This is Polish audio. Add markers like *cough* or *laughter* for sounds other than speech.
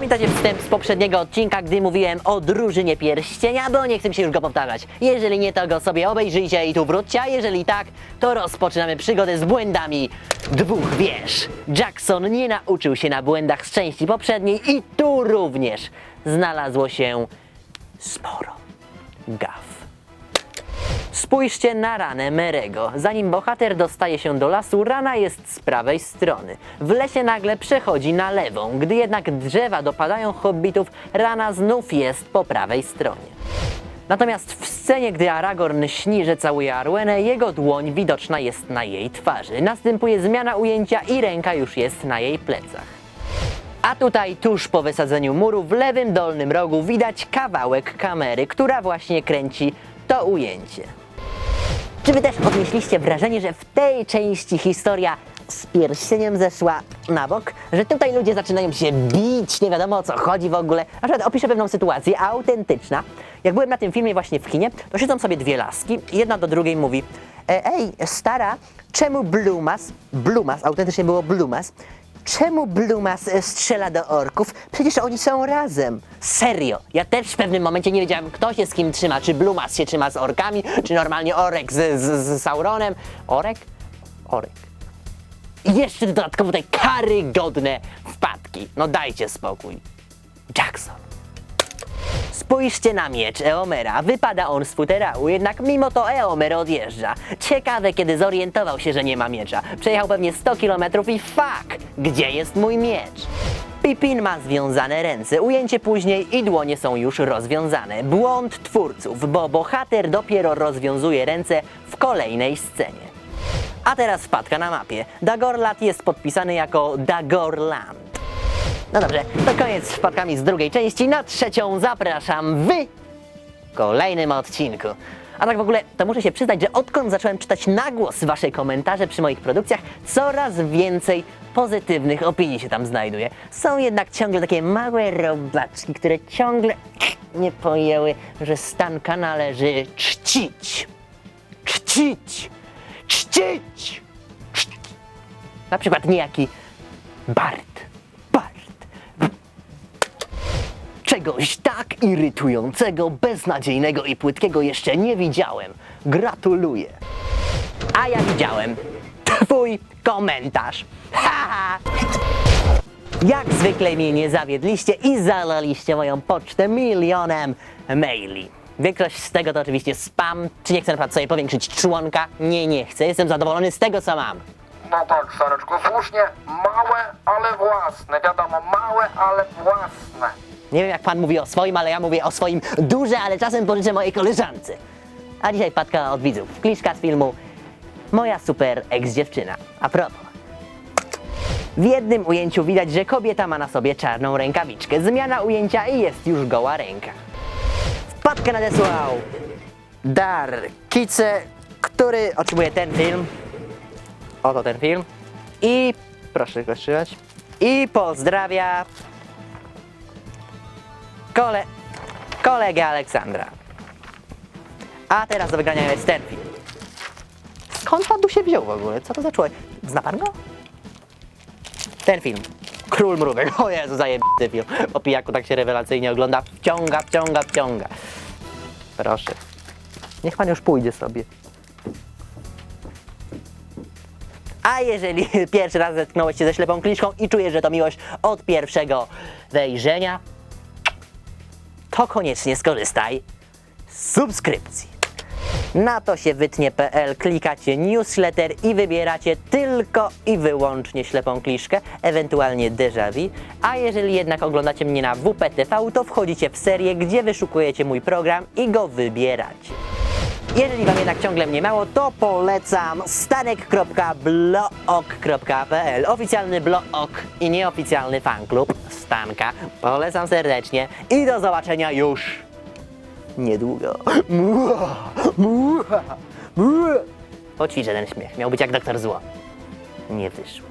Pamiętacie wstęp z poprzedniego odcinka, gdy mówiłem o drużynie pierścienia, bo nie chcę się już go powtarzać. Jeżeli nie, to go sobie obejrzyjcie i tu wróćcie, a jeżeli tak, to rozpoczynamy przygodę z błędami dwóch wież. Jackson nie nauczył się na błędach z części poprzedniej i tu również znalazło się sporo gaf. Spójrzcie na ranę Merego. Zanim bohater dostaje się do lasu, rana jest z prawej strony. W lesie nagle przechodzi na lewą. Gdy jednak drzewa dopadają hobbitów, rana znów jest po prawej stronie. Natomiast w scenie, gdy Aragorn śni, że całuje Arwenę, jego dłoń widoczna jest na jej twarzy. Następuje zmiana ujęcia i ręka już jest na jej plecach. A tutaj tuż po wysadzeniu muru w lewym dolnym rogu widać kawałek kamery, która właśnie kręci to ujęcie. Czy wy też odnieśliście wrażenie, że w tej części historia z pierścieniem zeszła na bok? Że tutaj ludzie zaczynają się bić, nie wiadomo o co chodzi w ogóle. Na przykład opiszę pewną sytuację, autentyczna. Jak byłem na tym filmie właśnie w kinie, to siedzą sobie dwie laski i jedna do drugiej mówi e, Ej, stara, czemu Blumas, Blumas, autentycznie było Blumas, Czemu Blumas strzela do orków? Przecież oni są razem. Serio. Ja też w pewnym momencie nie wiedziałem, kto się z kim trzyma. Czy Blumas się trzyma z orkami, czy normalnie Orek z, z, z Sauronem. Orek? Orek. I jeszcze dodatkowo te karygodne wpadki. No dajcie spokój. Jackson. Spójrzcie na miecz Eomera. Wypada on z futerału, jednak mimo to Eomer odjeżdża. Ciekawe, kiedy zorientował się, że nie ma miecza. Przejechał pewnie 100 km i fuck! Gdzie jest mój miecz? Pippin ma związane ręce, ujęcie później i dłonie są już rozwiązane. Błąd twórców, bo bohater dopiero rozwiązuje ręce w kolejnej scenie. A teraz wpadka na mapie. Dagorlat jest podpisany jako Dagorland. No dobrze, to koniec z wpadkami z drugiej części. Na trzecią zapraszam w kolejnym odcinku. A tak w ogóle, to muszę się przyznać, że odkąd zacząłem czytać na głos wasze komentarze przy moich produkcjach, coraz więcej pozytywnych opinii się tam znajduje. Są jednak ciągle takie małe robaczki, które ciągle nie pojęły, że stan należy czcić. Czcić! Czcić! Czcić! Na przykład niejaki. Bart. Czegoś tak irytującego, beznadziejnego i płytkiego jeszcze nie widziałem. Gratuluję. A ja widziałem twój komentarz. Haha! Jak zwykle mnie nie zawiedliście i zalaliście moją pocztę milionem maili. Większość z tego to oczywiście spam. Czy nie chcę na przykład sobie powiększyć członka? Nie, nie chcę. Jestem zadowolony z tego, co mam. No tak, Sareczku, słusznie. Małe, ale własne. Wiadomo, małe, ale własne. Nie wiem jak pan mówi o swoim, ale ja mówię o swoim duże, ale czasem pożyczę mojej koleżance. A dzisiaj wpadka od widzów. Kliszka z filmu Moja super ex-dziewczyna. A propos. W jednym ujęciu widać, że kobieta ma na sobie czarną rękawiczkę. Zmiana ujęcia i jest już goła ręka. Wpadkę nadesłał Dar Kice, który otrzymuje ten film. Oto ten film. I proszę go. I pozdrawia kole, kolegę Aleksandra. A teraz do wygrania jest ten film. Skąd pan tu się wziął w ogóle? Co to za człowiek? Zna pan go? Ten film. Król Mrówek. O Jezu, zajebisty film. Po pijaku tak się rewelacyjnie ogląda. Wciąga, wciąga, wciąga. Proszę. Niech pan już pójdzie sobie. A jeżeli *laughs* pierwszy raz zetknąłeś się ze ślepą kliszką i czujesz, że to miłość od pierwszego wejrzenia, to koniecznie skorzystaj z subskrypcji. Na to się wytnie.pl klikacie newsletter i wybieracie tylko i wyłącznie ślepą kliszkę, ewentualnie déjà vu. A jeżeli jednak oglądacie mnie na WPTV, to wchodzicie w serię, gdzie wyszukujecie mój program i go wybieracie. Jeżeli Wam jednak ciągle mnie mało, to polecam stanek.blook.pl Oficjalny blog i nieoficjalny fanklub Stanka. Polecam serdecznie i do zobaczenia już niedługo. Mua, mua, mua. Poćwiczę ten śmiech. Miał być jak doktor zło. Nie wyszło.